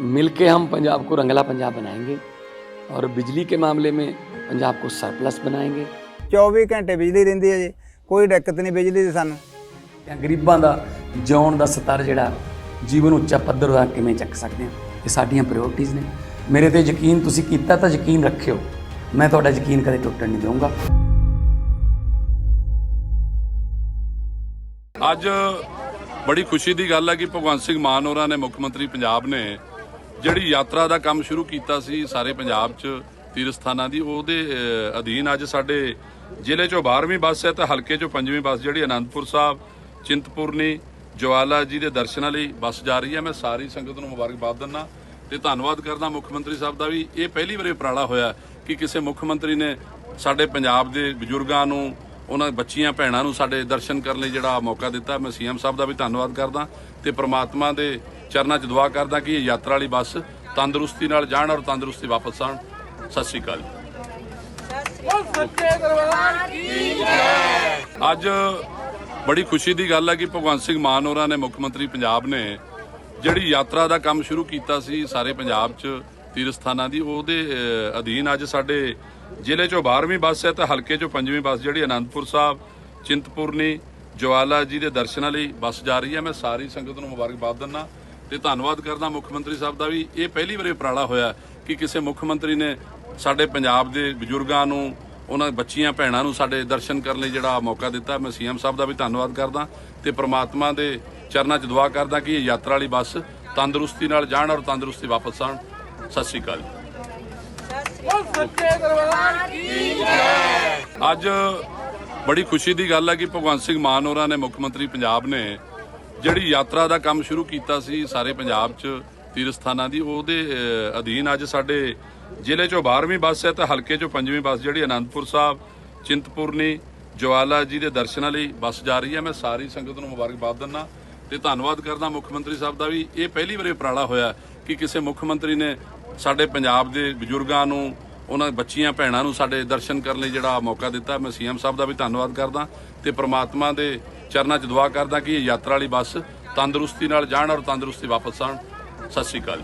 मिलके हम पंजाब को रंगला पंजाब बनाएंगे और बिजली के मामले में पंजाब को सरप्लस बनाएंगे 24 ਘੰਟੇ ਬਿਜਲੀ ਰਹਿੰਦੀ ਹੈ ਜੀ ਕੋਈ ਦਿੱਕਤ ਨਹੀਂ ਬਿਜਲੀ ਦੀ ਸਾਨੂੰ ਜਾਂ ਗਰੀਬਾਂ ਦਾ ਜਿਉਣ ਦਾ ਸਤਰ ਜਿਹੜਾ ਜੀਵਨ ਉੱਚਾ ਪੱਧਰ ਦਾ ਕਿਵੇਂ ਚੱਕ ਸਕਦੇ ਹਾਂ ਇਹ ਸਾਡੀਆਂ ਪ੍ਰਾਇੋਰਟੀਆਂ ਨੇ ਮੇਰੇ ਤੇ ਯਕੀਨ ਤੁਸੀਂ ਕੀਤਾ ਤਾਂ ਯਕੀਨ ਰੱਖਿਓ ਮੈਂ ਤੁਹਾਡਾ ਯਕੀਨ ਕਦੇ ਟੁੱਟਣ ਨਹੀਂ ਦਊਂਗਾ ਅੱਜ ਬੜੀ ਖੁਸ਼ੀ ਦੀ ਗੱਲ ਹੈ ਕਿ ਭਗਵੰਤ ਸਿੰਘ ਮਾਨ ਹੋਰਾਂ ਨੇ ਮੁੱਖ ਮੰਤਰੀ ਪੰਜਾਬ ਨੇ ਜਿਹੜੀ ਯਾਤਰਾ ਦਾ ਕੰਮ ਸ਼ੁਰੂ ਕੀਤਾ ਸੀ ਸਾਰੇ ਪੰਜਾਬ 'ਚ ਤੀਰਥ ਸਥਾਨਾਂ ਦੀ, ਉਹਦੇ ਅਧੀਨ ਅੱਜ ਸਾਡੇ ਜ਼ਿਲ੍ਹੇ 'ਚੋਂ 12ਵੀਂ ਬੱਸ ਹੈ ਤੇ ਹਲਕੇ 'ਚੋਂ 5ਵੀਂ ਬੱਸ ਜਿਹੜੀ ਅਨੰਦਪੁਰ ਸਾਹਿਬ ਚਿੰਤਪੁਰਨੀ ਜਵਾਲਾ ਜੀ ਦੇ ਦਰਸ਼ਨਾਂ ਲਈ ਬੱਸ ਜਾ ਰਹੀ ਹੈ। ਮੈਂ ਸਾਰੀ ਸੰਗਤ ਨੂੰ ਮੁਬਾਰਕਬਾਦ ਦਿੰਦਾ ਤੇ ਧੰਨਵਾਦ ਕਰਦਾ ਮੁੱਖ ਮੰਤਰੀ ਸਾਹਿਬ ਦਾ ਵੀ। ਇਹ ਪਹਿਲੀ ਵਾਰੀ ਉਪਰਾਲਾ ਹੋਇਆ ਕਿ ਕਿਸੇ ਮੁੱਖ ਮੰਤਰੀ ਨੇ ਸਾਡੇ ਪੰਜਾਬ ਦੇ ਬਜ਼ੁਰਗਾਂ ਨੂੰ ਉਹਨਾਂ ਬੱਚੀਆਂ ਭੈਣਾਂ ਨੂੰ ਸਾਡੇ ਦਰਸ਼ਨ ਕਰਨ ਲਈ ਜਿਹੜਾ ਮੌਕਾ ਦਿੱਤਾ, ਮੈਂ ਸੀਐਮ ਸਾਹਿਬ ਦਾ ਵੀ ਧੰਨਵਾਦ ਕਰਦਾ ਤੇ ਪ੍ਰਮਾਤਮਾ ਦੇ ਚਰਨਾਂ 'ਚ ਦੁਆ ਕਰਦਾ ਕਿ ਇਹ ਯਾਤਰਾ ਵਾਲੀ ਬੱਸ ਤੰਦਰੁਸਤੀ ਨਾਲ ਜਾਣ ਔਰ ਤੰਦਰੁਸਤੀ ਵਾਪਸ ਆਉਣ। ਸਤਿ ਸ਼੍ਰੀ ਅਕਾਲ ਅੱਜ ਬੜੀ ਖੁਸ਼ੀ ਦੀ ਗੱਲ ਹੈ ਕਿ ਭਗਵੰਤ ਸਿੰਘ ਮਾਨ ਹੋਰਾਂ ਨੇ ਮੁੱਖ ਮੰਤਰੀ ਪੰਜਾਬ ਨੇ ਜਿਹੜੀ ਯਾਤਰਾ ਦਾ ਕੰਮ ਸ਼ੁਰੂ ਕੀਤਾ ਸੀ, ਸਾਰੇ ਪੰਜਾਬ 'ਚ ਤੀਰਥ ਸਥਾਨਾਂ ਦੀ, ਉਹਦੇ ਅਧੀਨ ਅੱਜ ਸਾਡੇ ਜ਼ਿਲ੍ਹੇ 'ਚੋਂ 12ਵੀਂ ਬੱਸ ਹੈ ਤੇ ਹਲਕੇ 'ਚੋਂ 5ਵੀਂ ਬੱਸ ਜਿਹੜੀ ਅਨੰਦਪੁਰ ਸਾਹਿਬ ਚਿੰਤਪੁਰਨੀ ਜਵਾਲਾ ਜੀ ਦੇ ਦਰਸ਼ਨਾਂ ਲਈ ਬੱਸ ਜਾ ਰਹੀ ਹੈ। ਮੈਂ ਸਾਰੀ ਸੰਗਤ ਨੂੰ ਮੁਬਾਰਕਬਾਦ ਦਿੰਦਾ ਤੇ ਧੰਨਵਾਦ ਕਰਦਾ ਮੁੱਖ ਮੰਤਰੀ ਸਾਹਿਬ ਦਾ ਵੀ। ਇਹ ਪਹਿਲੀ ਵਾਰੀ ਉਪਰਾਲਾ ਹੋਇਆ ਕਿ ਕਿਸੇ ਮੁੱਖ ਮੰਤਰੀ ਨੇ ਸਾਡੇ ਪੰਜਾਬ ਦੇ ਬਜ਼ੁਰਗਾਂ ਨੂੰ, ਉਹਨਾਂ ਬੱਚੀਆਂ, ਭੈਣਾਂ ਨੂੰ ਸਾਡੇ ਦਰਸ਼ਨ ਕਰਨ ਲਈ ਜਿਹੜਾ ਮੌਕਾ ਦਿੱਤਾ। ਮੈਂ ਸੀਐਮ ਸਾਹਿਬ ਦਾ ਵੀ ਧੰਨਵਾਦ ਕਰਦਾ ਤੇ ਪ੍ਰਮਾਤਮਾ ਦੇ ਚਰਨਾਂ 'ਚ ਦੁਆ ਕਰਦਾ ਕਿ ਇਹ ਯਾਤਰਾ ਵਾਲੀ ਬੱਸ ਤੰਦਰੁਸਤੀ ਨਾਲ ਜਾਣ ਔਰ ਤੰਦਰੁਸਤੀ ਵਾਪਸ ਆਉਣ। ਸਤਿ ਸ਼੍ਰੀ ਅਕਾਲ। ਅੱਜ ਬੜੀ ਖੁਸ਼ੀ ਦੀ ਗੱਲ ਹੈ ਕਿ ਭਗਵੰਤ ਸਿੰਘ ਮਾਨ ਹੋਰਾਂ ਨੇ ਮੁੱਖ ਮੰਤਰੀ ਪੰਜਾਬ ਨੇ ਜਿਹੜੀ ਯਾਤਰਾ ਦਾ ਕੰਮ ਸ਼ੁਰੂ ਕੀਤਾ ਸੀ ਸਾਰੇ ਪੰਜਾਬ 'ਚ ਤੀਰਥ ਸਥਾਨਾਂ ਦੀ, ਉਹਦੇ ਅਧੀਨ ਅੱਜ ਸਾਡੇ ਜ਼ਿਲ੍ਹੇ 'ਚੋਂ 12ਵੀਂ ਬੱਸ ਹੈ ਤੇ ਹਲਕੇ 'ਚੋਂ 5ਵੀਂ ਬੱਸ ਜਿਹੜੀ ਅਨੰਦਪੁਰ ਸਾਹਿਬ, ਚਿੰਤਪੁਰਨੀ, ਜਵਾਲਾ ਜੀ ਦੇ ਦਰਸ਼ਨਾਂ ਲਈ ਬੱਸ ਜਾ ਰਹੀ ਹੈ। ਮੈਂ ਸਾਰੀ ਸੰਗਤ ਨੂੰ ਮੁਬਾਰਕਬਾਦ ਦਿੰਦਾ ਤੇ ਧੰਨਵਾਦ ਕਰਦਾ ਮੁੱਖ ਮੰਤਰੀ ਸਾਹਿਬ ਦਾ ਵੀ। ਇਹ ਪਹਿਲੀ ਵਾਰੀ ਉਪਰਾਲਾ ਹੋਇਆ। ਕਿ ਕਿਸੇ ਮੁੱਖ ਮੰਤਰੀ ਨੇ ਸਾਡੇ ਪੰਜਾਬ ਦੇ ਬਜ਼ੁਰਗਾਂ ਨੂੰ, ਉਹਨਾਂ ਬੱਚੀਆਂ, ਭੈਣਾਂ ਨੂੰ ਸਾਡੇ ਦਰਸ਼ਨ ਕਰਨ ਲਈ ਜਿਹੜਾ ਮੌਕਾ ਦਿੱਤਾ, ਮੈਂ ਸੀਐਮ ਸਾਹਿਬ ਦਾ ਵੀ ਧੰਨਵਾਦ ਕਰਦਾ ਤੇ ਪ੍ਰਮਾਤਮਾ ਦੇ ਚਰਨਾਂ 'ਚ ਦੁਆ ਕਰਦਾ ਕਿ ਇਹ ਯਾਤਰਾ ਵਾਲੀ ਬੱਸ ਤੰਦਰੁਸਤੀ ਨਾਲ ਜਾਣ ਔਰ ਤੰਦਰੁਸਤੀ ਵਾਪਸ ਆਉਣ। ਸਤਿ ਸ਼੍ਰੀ ਅਕਾਲ।